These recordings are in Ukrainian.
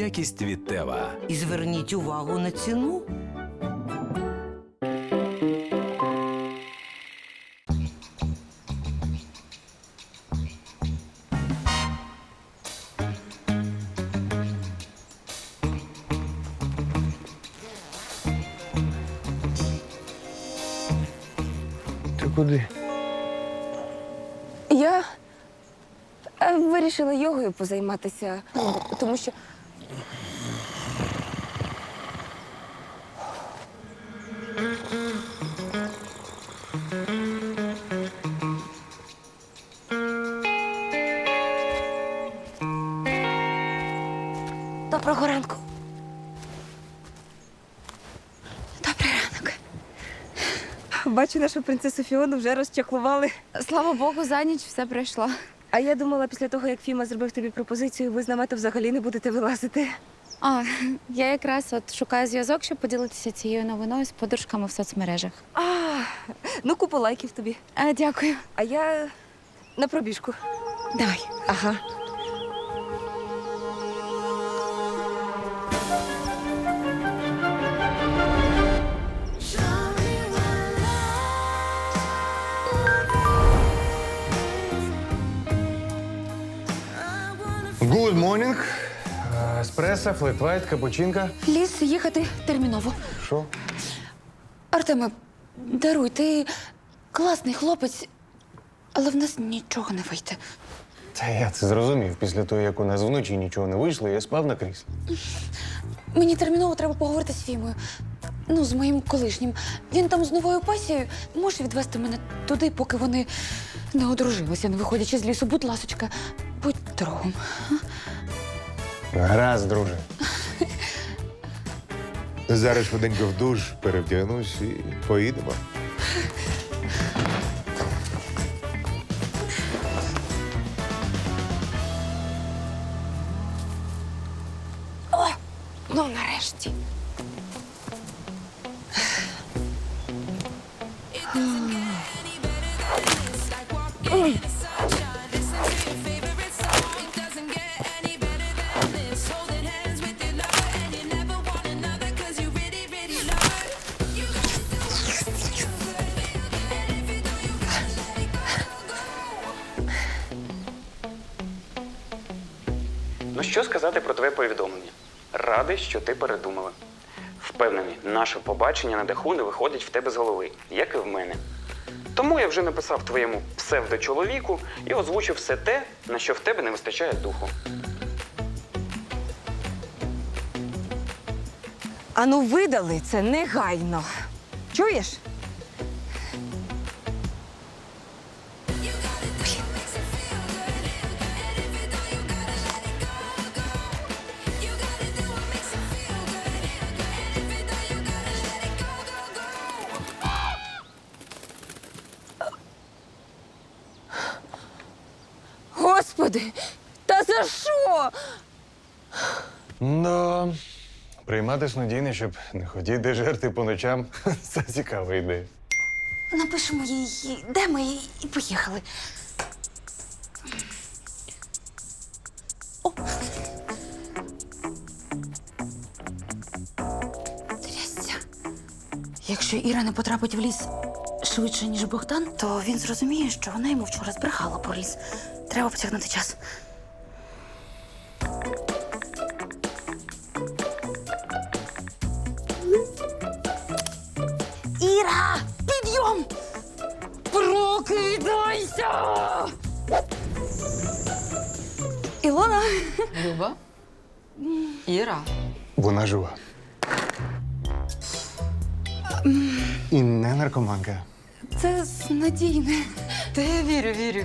Якість від Тева. І зверніть увагу на ціну. Ти куди? Я е, вирішила йогою позайматися, тому що. Доброго ранку. Добрий ранок. Бачу, нашу принцесу Фіону вже розчахлували. Слава Богу, за ніч все пройшло. А я думала, після того, як Фіма зробив тобі пропозицію, ви з намету взагалі не будете вилазити. А, я якраз от шукаю зв'язок, щоб поділитися цією новиною з подружками в соцмережах. А, ну купу лайків тобі. А, дякую. А я на пробіжку. Давай. Ага. Good morning. Еспресо, флет-вайт, капучинка. Ліс їхати терміново. Що? Артеме, даруй, ти класний хлопець, але в нас нічого не вийде. Та я це зрозумів. Після того, як у нас вночі нічого не вийшло, я спав на кріслі. Мені терміново треба поговорити з Фімою. Ну, з моїм колишнім. Він там з новою пасією. Можеш відвести мене туди, поки вони не одружилися, не виходячи з лісу. Будь ласочка, будь другом. Гаразд, друже. Зараз швиденько в душ, перевдягнусь і поїдемо. Ну, нарешті. Сказати про твоє повідомлення? Радий, що ти передумала. Впевнений, наше побачення на даху не виходить в тебе з голови, як і в мене. Тому я вже написав твоєму псевдочоловіку і озвучив все те, на що в тебе не вистачає духу. Ану, видали це негайно. Чуєш? Ну, приймати снодійне, щоб не ходити жерти по ночам. Це цікава ідея. Напишемо їй, де ми, і поїхали. О. Трясся. Якщо Іра не потрапить в ліс швидше, ніж Богдан, то він зрозуміє, що вона йому вчора збрехала про ліс. Треба потягнути час. Іра. Вона жива. І не наркоманка. Це надійне. Та я вірю, вірю.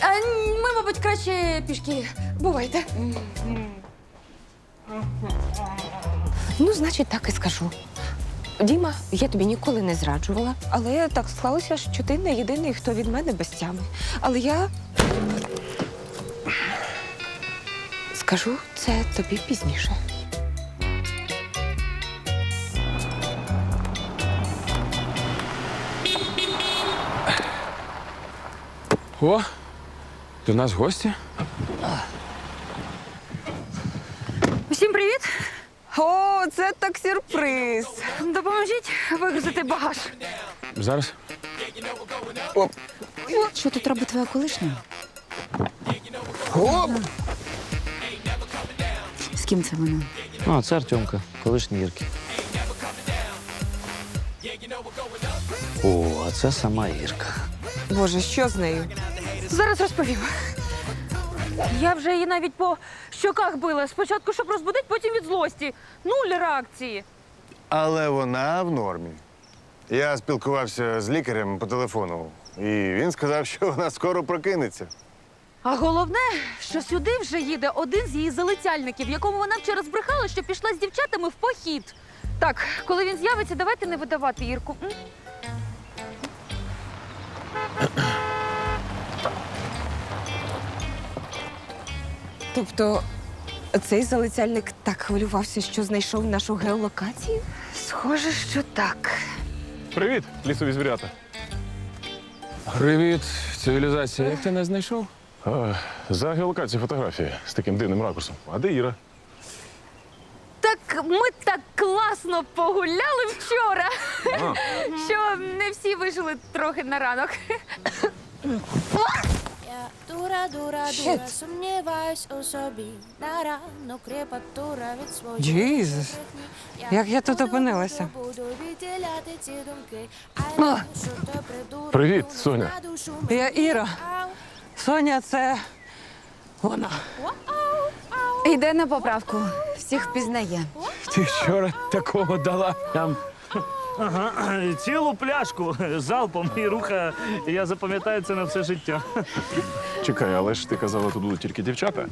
А ми, мабуть, краще пішки. Бувайте. Ну, значить, так і скажу. Діма, я тобі ніколи не зраджувала, але так склалося, що ти не єдиний, хто від мене без тями. Але я скажу це тобі пізніше. О, до нас гості? Всім привіт! О, це так сюрприз. Допоможіть вигрузити багаж. Зараз. Що тут робить твоя колишня? З ким це вона? А, це Артемка, колишній Ірки. О, а це сама Ірка. Боже, що з нею? Зараз розповім. Я вже її навіть по щоках била. Спочатку, щоб розбудити, потім від злості. Нуль реакції. Але вона в нормі. Я спілкувався з лікарем по телефону, і він сказав, що вона скоро прокинеться. А головне, що сюди вже їде один з її залицяльників, якому вона вчора збрехала, що пішла з дівчатами в похід. Так, коли він з'явиться, давайте не видавати Ірку. м? Тобто, цей залицяльник так хвилювався, що знайшов нашу геолокацію? Схоже, що так. Привіт, лісові звірята. Привіт, цивілізація. Як ти нас знайшов? А, за геолокацією фотографії з таким дивним ракурсом. А де Іра? Так ми так класно погуляли вчора, А, що не всі вижили трохи на ранок. Я дура, дура, дура, сумніваюсь у собі. На ранок крепатура від своєї Джізус, брехні. як я тут буду, опинилася? буду, Буду відділяти ці думки. А я що то придурок, Привіт, Соня. Я. Іра. Соня, це вона. Йде на поправку. Всіх впізнає. Ти вчора такого дала. Там Ага, цілу пляшку залпом і руха. Я запам'ятаю це на все життя. чекай, але ж ти казала, тут будуть тільки дівчата.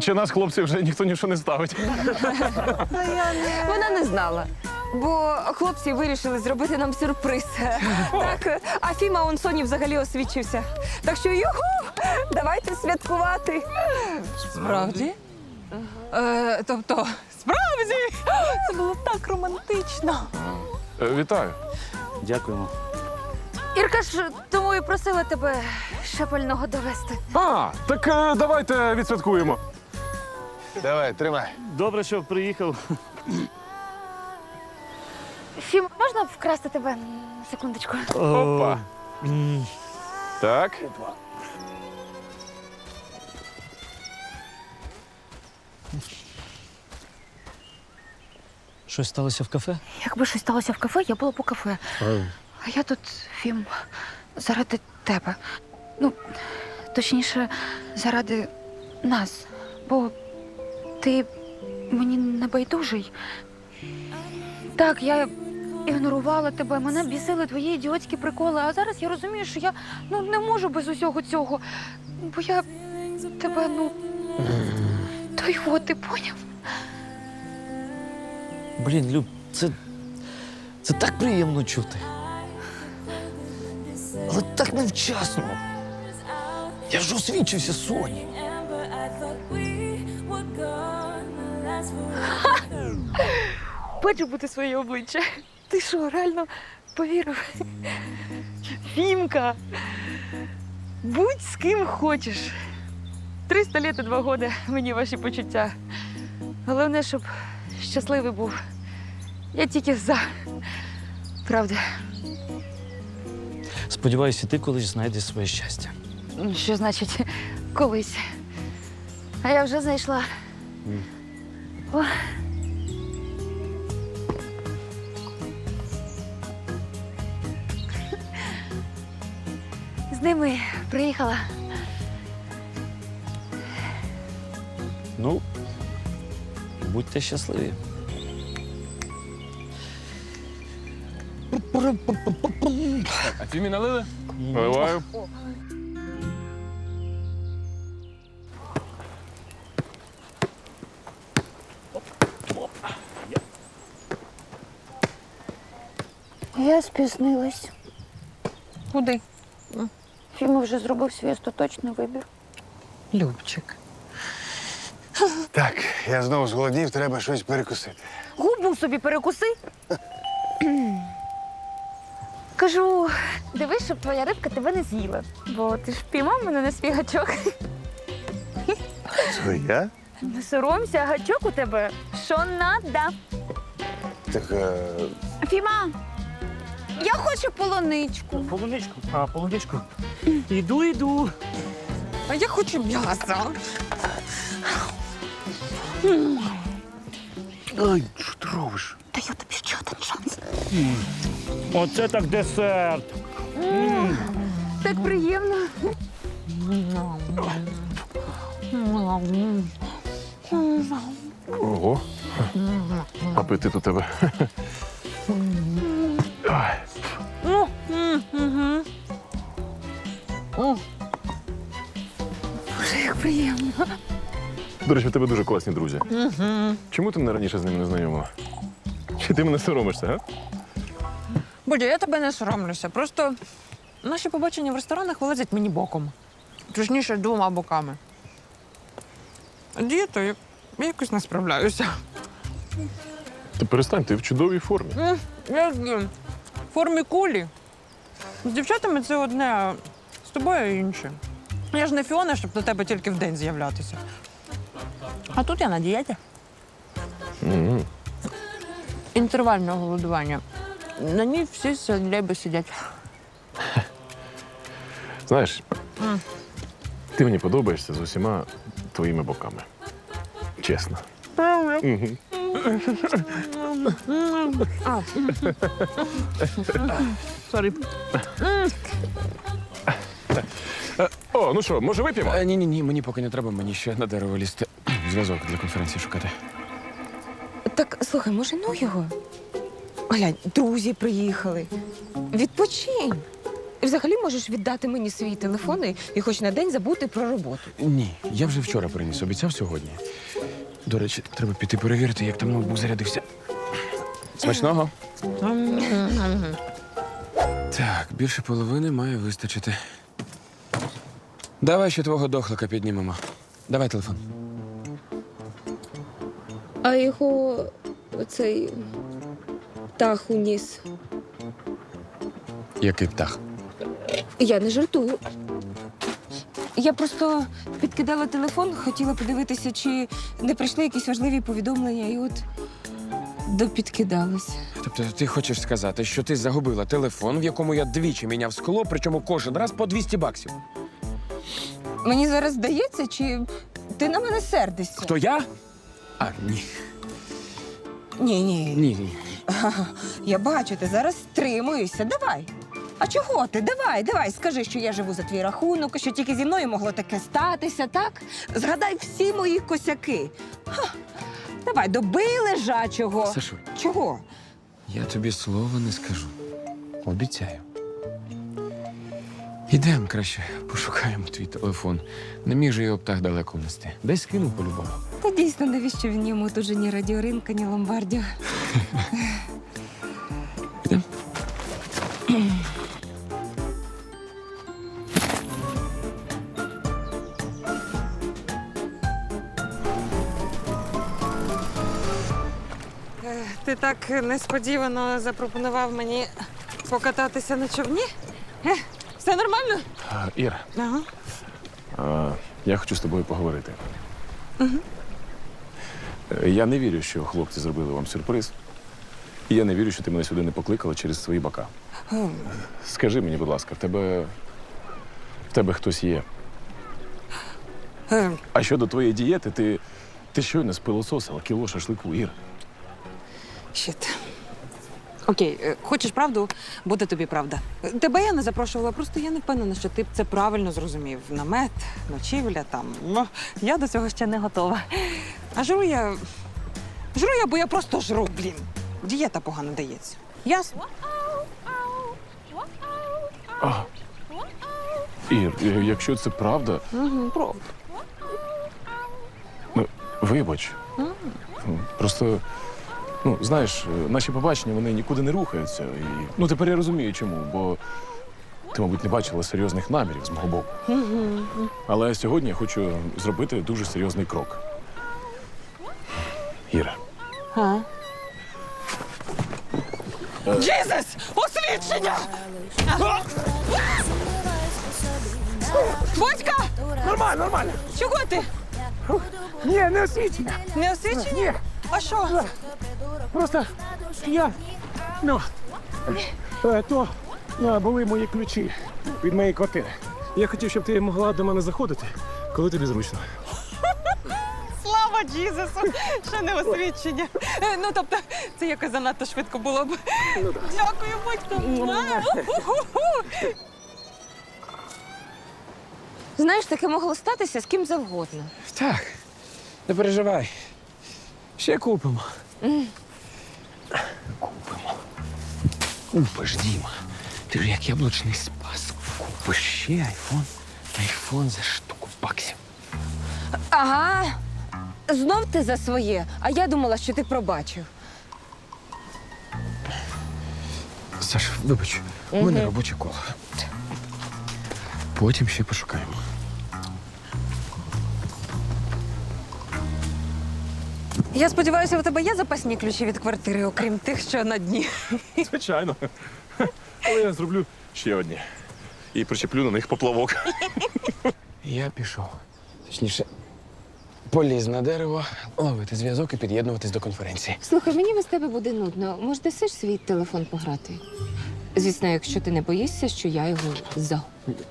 Чи нас, хлопців, вже ніхто нічого не ставить? Вона не знала. Бо хлопці вирішили зробити нам сюрприз. Так, а Фіма он Соні взагалі освічився. Так що юху! Давайте святкувати. Справді? Е, тобто, справді! Це було так романтично. Е, Вітаю. дякуємо. Ірка ж тому і просила тебе шапального довести. А, так е, давайте відсвяткуємо. Давай, тримай. Добре, що приїхав. Фім, можна вкрасти тебе на секундочку? Опа. Так. Щось сталося в кафе? Якби щось сталося в кафе, я була по кафе. А я тут, Фім, заради тебе. Ну, точніше, заради нас. Бо ти мені не байдужий. Так, я ігнорувала тебе, мене бісили твої ідіотські приколи, а зараз я розумію, що я ну, не можу без усього цього. Бо я тебе, ну. Той от, ти поняв? Блін, Люб, це. Це так приємно чути. Але так невчасно. Я ж освічився Соні. Бачу бути своє обличчя. Ти що, реально повірив? Фімка, будь з ким хочеш. Триста літ і два годи мені ваші почуття. Головне, щоб щасливий був. Я тільки за. Правда. Сподіваюся, ти колись знайдеш своє щастя. Що значить колись? А я вже знайшла. О. Ними приїхала. Ну, будьте щасливі. А фімі налили? Наливаю. Я спізнилась. Куди? Фіма вже зробив свій остаточний вибір. Любчик. Так, я знову зголоднів, треба щось перекусити. Губу собі перекуси. Кажу, дивись, щоб твоя рибка тебе не з'їла. Бо ти ж піймав мене на свій гачок. Що? Не соромся, гачок у тебе. Що надо? Так е, Фіма, я хочу полуничку. Полуничку. А, полуничку. Іду, іду. А я хочу м'яса. Ай, що ти робиш? Даю тобі ще один шанс. Оце так десерт. Так приємно. Ого. Апетит у тебе. Боже, як приємно. До речі, в тебе дуже класні друзі. Чому ти мене раніше з ними не знайомила? Чи ти мене соромишся, а? Бодя, я тебе не соромлюся. Просто наші побачення в ресторанах вилазять мені боком. Точніше, двома боками. А Дієтою я якось не справляюся. Ти перестань, ти в чудовій формі. Я з- в формі кулі. З дівчатами це одне, а з тобою інше. Я ж не Фіона, щоб до тебе тільки в день з'являтися. А тут я на дієті. Мгм. Інтервальне голодування. На ній всі селеби сидять. Знаєш, ти мені подобаєшся з усіма твоїми боками. Чесно. Мгм. Сорі. О, ну що, може вип'ємо? Ні, ні, ні, мені поки не треба, мені ще на дерево лізти. Зв'язок для конференції шукати. Так, слухай, може, ну його? Глянь, друзі приїхали. Відпочинь. І взагалі можеш віддати мені свої телефони і хоч на день забути про роботу. Ні, я вже вчора приніс, обіцяв сьогодні. До речі, треба піти перевірити, як там ноутбук зарядився. Смачного. Так, більше половини має вистачити. Давай ще твого дохлика піднімемо. Давай телефон. А його цей птах уніс. Який птах? Я не жартую. Я просто підкидала телефон, хотіла подивитися, чи не прийшли якісь важливі повідомлення, і от допідкидалась. Тобто ти хочеш сказати, що ти загубила телефон, в якому я двічі міняв скло, причому кожен раз по 200 баксів. Мені зараз здається, чи ти на мене сердишся? Хто я? А, ні. Ні, ні. Ні, ні. Ага, Я бачу, ти зараз стримуєшся. Давай. А чого ти? Давай, давай, скажи, що я живу за твій рахунок, що тільки зі мною могло таке статися, так? Згадай всі мої косяки. Ха. Давай, доби лежачого. Сашуль. Чого? Я тобі слова не скажу. Обіцяю. Ідемо краще, пошукаємо твій телефон. Не міг же його б так далеко внести. Десь скинув по-любому. Та дійсно, навіщо в ньому тут же ні радіоринка, ні ломбардів. Ідемо. Ти так несподівано запропонував мені покататися на човні? Е, Все нормально? А, Ір, Ага. а, я хочу з тобою поговорити. Е, Я не вірю, що хлопці зробили вам сюрприз. І я не вірю, що ти мене сюди не покликала через свої бока. Скажи мені, будь ласка, в тебе. В тебе хтось є. Е, А щодо твоєї дієти, ти, ти щойно спилососила кіло шашлику, Ір. Щит. Окей, е, хочеш правду, буде тобі правда. Тебе я не запрошувала, просто я не впевнена, що ти б це правильно зрозумів. Намет, ночівля там. Ну, я до цього ще не готова. А жру я. Жру я, бо я просто жру, блін. Дієта погано дається. Ясно? А. Ір, е, якщо це правда, Угу, правда. ну, вибач. Просто, ну, знаєш, е, наші побачення вони нікуди не рухаються. І, ну, тепер я розумію, чому, бо ти, мабуть, не бачила серйозних намірів з мого боку. Але сьогодні я хочу зробити дуже серйозний крок. Іра, А? Джизус! Освідчення! Бодька! Нормально, нормально. Чого ти? Ні, не освічення. Не освічення? А що? Просто я. Ну. е, То е, були мої ключі від моєї квартири. Я хотів, щоб ти могла до мене заходити, коли тобі зручно. Слава Джізусу! Ще не освічення. Е, Ну, тобто, це якось занадто швидко було б. Дякую, батько. Знаєш, таке могло статися з ким завгодно. Так, не переживай. Ще. Купимо. Купиш, Діма. Ти ж як яблучний спас. Купиш ще айфон. Айфон за штуку баксів. Ага. Знов ти за своє, а я думала, що ти пробачив. Саш, вибач, у мене робоче коло. Потім ще пошукаємо. Я сподіваюся, у тебе є запасні ключі від квартири, окрім тих, що на дні. Звичайно. Але я зроблю ще одні. І причеплю на них поплавок. Я пішов. Точніше, поліз на дерево, ловити зв'язок і під'єднуватись до конференції. Слухай, мені без тебе буде нудно. Може, дасиш свій телефон пограти? Звісно, якщо ти не боїшся, що я його загублю.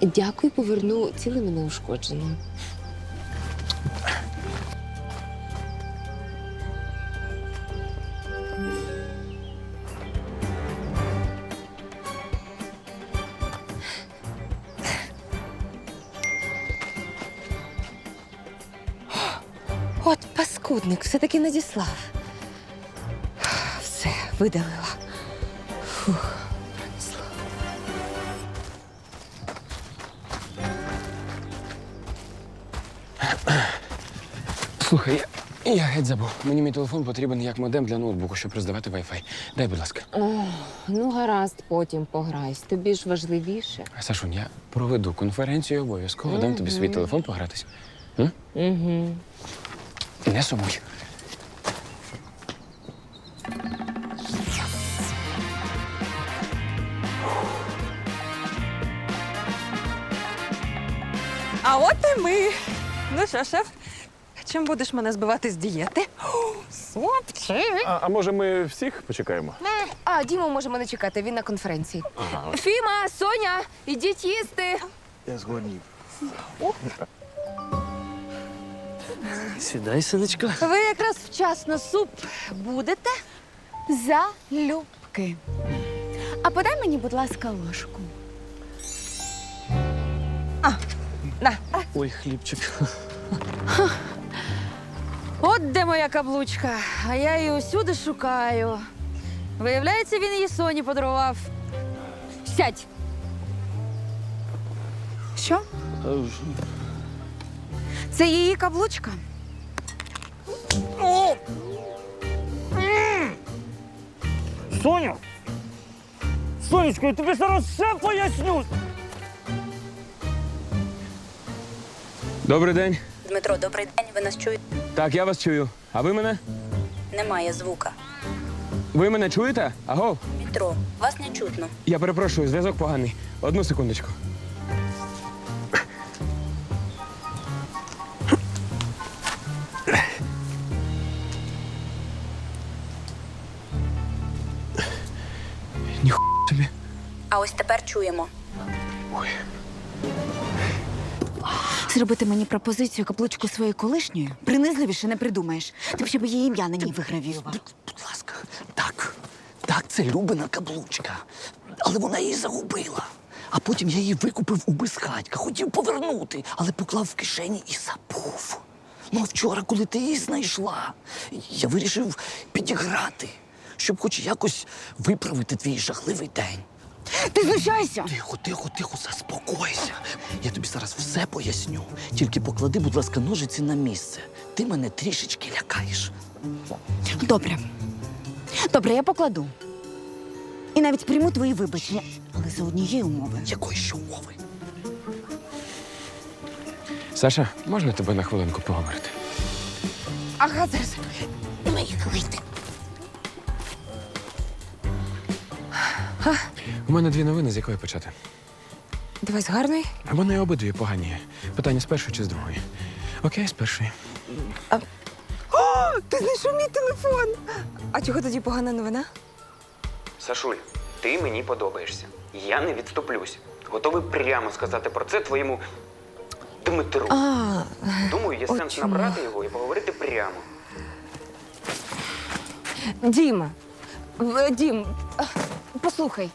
Дякую, поверну цілим і неушкодженим. От паскудник, все-таки надіслав. Все, видалила. Фух, Слухай, я, я геть забув. Мені мій телефон потрібен як модем для ноутбуку, щоб роздавати Wi-Fi. Дай, будь ласка. О, ну гаразд, потім пограйся. Тобі ж важливіше. Сашунь, я проведу конференцію обов'язково. Дам тобі свій телефон погратись. М? Угу. Не сумуй. А от і ми. Ну що, шеф, чим будеш мене збивати з дієти? Супчик. А, а може ми всіх почекаємо? А, Діму можемо не чекати, він на конференції. Фіма, Соня, ідіть їсти. Я згодні. Сідай, синочка. Ви якраз вчасно суп будете? Залюбки. А подай мені, будь ласка, ложку. Ой, хлібчик. От де моя каблучка, а я її усюди шукаю. Виявляється, він її Соні подарував. Сядь. Що? Це її каблучка. Соня! Сонечко, я тобі зараз все поясню. Добрий день. Дмитро, добрий день. Ви нас чуєте? Так, я вас чую. А ви мене? Немає звука. Ви мене чуєте? Аго, Дмитро, вас не чутно. я перепрошую, зв'язок поганий. Одну секундочку. Ніхуя собі. А ось тепер чуємо. Ой. Зробити мені пропозицію каблучку своєї колишньої принизливіше не придумаєш. Ти б ще її ім'я на ній вигравірував. Будь ласка, так, так, це Любина каблучка. Але вона її загубила. А потім я її викупив у безхатька, хотів повернути, але поклав в кишені і забув. Ну, а вчора, коли ти її знайшла, я вирішив підіграти, щоб хоч якось виправити твій жахливий день. Ти знущайся! Тихо, тихо, тихо, заспокойся. Я тобі зараз все поясню. Тільки поклади, будь ласка, ножиці на місце. Ти мене трішечки лякаєш. Добре. Добре, я покладу. І навіть прийму твої вибачення, але за однієї умови. Якої ще умови? Саша, можна тебе на хвилинку поговорити? Ага, зараз. У мене дві новини, з якої почати. Дивись, гарний. Вони обидві погані. Питання з першої чи з другої? Окей, з першої. О, ти знайшов мій телефон. А чого тоді погана новина? Сашуль, ти мені подобаєшся. Я не відступлюсь. Готовий прямо сказати про це твоєму Дмитру. А, Думаю, є от сенс чому. набрати його і поговорити прямо. Діма. В- Дім, а, послухай.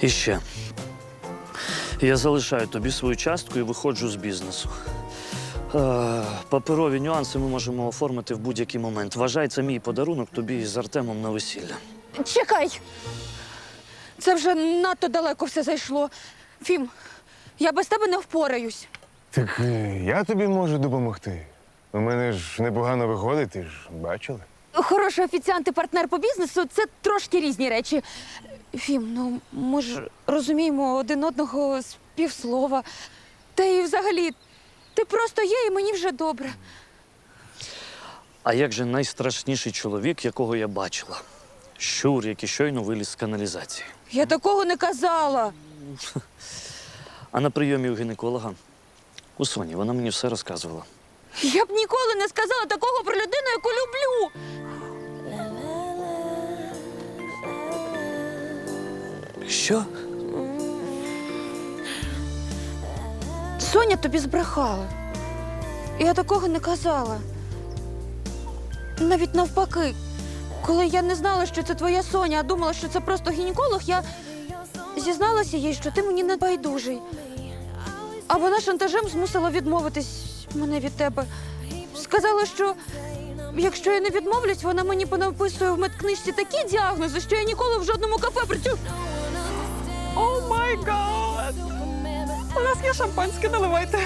І ще. Я залишаю тобі свою частку і виходжу з бізнесу. Е, Паперові нюанси ми можемо оформити в будь-який момент. Вважай, це мій подарунок тобі з Артемом на весілля. Чекай! Це вже надто далеко все зайшло. Фім, я без тебе не впораюсь. Так е, я тобі можу допомогти. У мене ж непогано виходить, ти ж бачила. Хороший офіціант і партнер по бізнесу це трошки різні речі. Фім, ну ми ж розуміємо один одного з півслова. Та і взагалі, ти просто є, і мені вже добре. А як же найстрашніший чоловік, якого я бачила? Щур, який щойно виліз з каналізації. Я такого не казала. А на прийомі у гінеколога у Соні вона мені все розказувала. Я б ніколи не сказала такого про людину, яку люблю. Що? Соня тобі збрехала. Я такого не казала. Навіть навпаки, коли я не знала, що це твоя Соня, а думала, що це просто гінеколог, я зізналася їй, що ти мені не байдужий. А вона шантажем змусила відмовитись мене від тебе. Сказала, що якщо я не відмовлюсь, вона мені понаписує в медкнижці такі діагнози, що я ніколи в жодному кафе при О! У нас є шампанське, наливайте.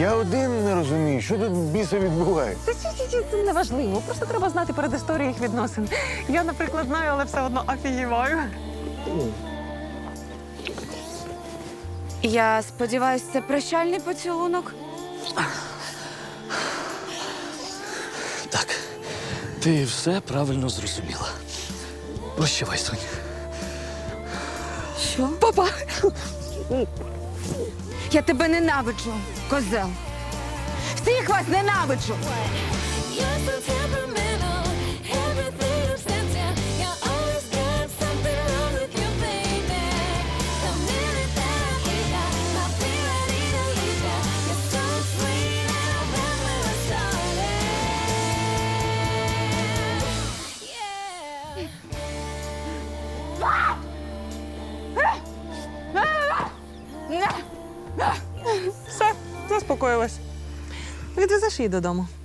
Я один не розумію, що тут біса відбувається. Це, це, це неважливо. Просто треба знати перед історією їх відносин. Я, наприклад, знаю, але все одно афігіваю. Я сподіваюся, це прощальний поцілунок. Так, ти все правильно зрозуміла. Прощавай, Соня. Що? Папа! Я тебе ненавиджу, козел. Всіх вас ненавиджу! zabierz je do domu.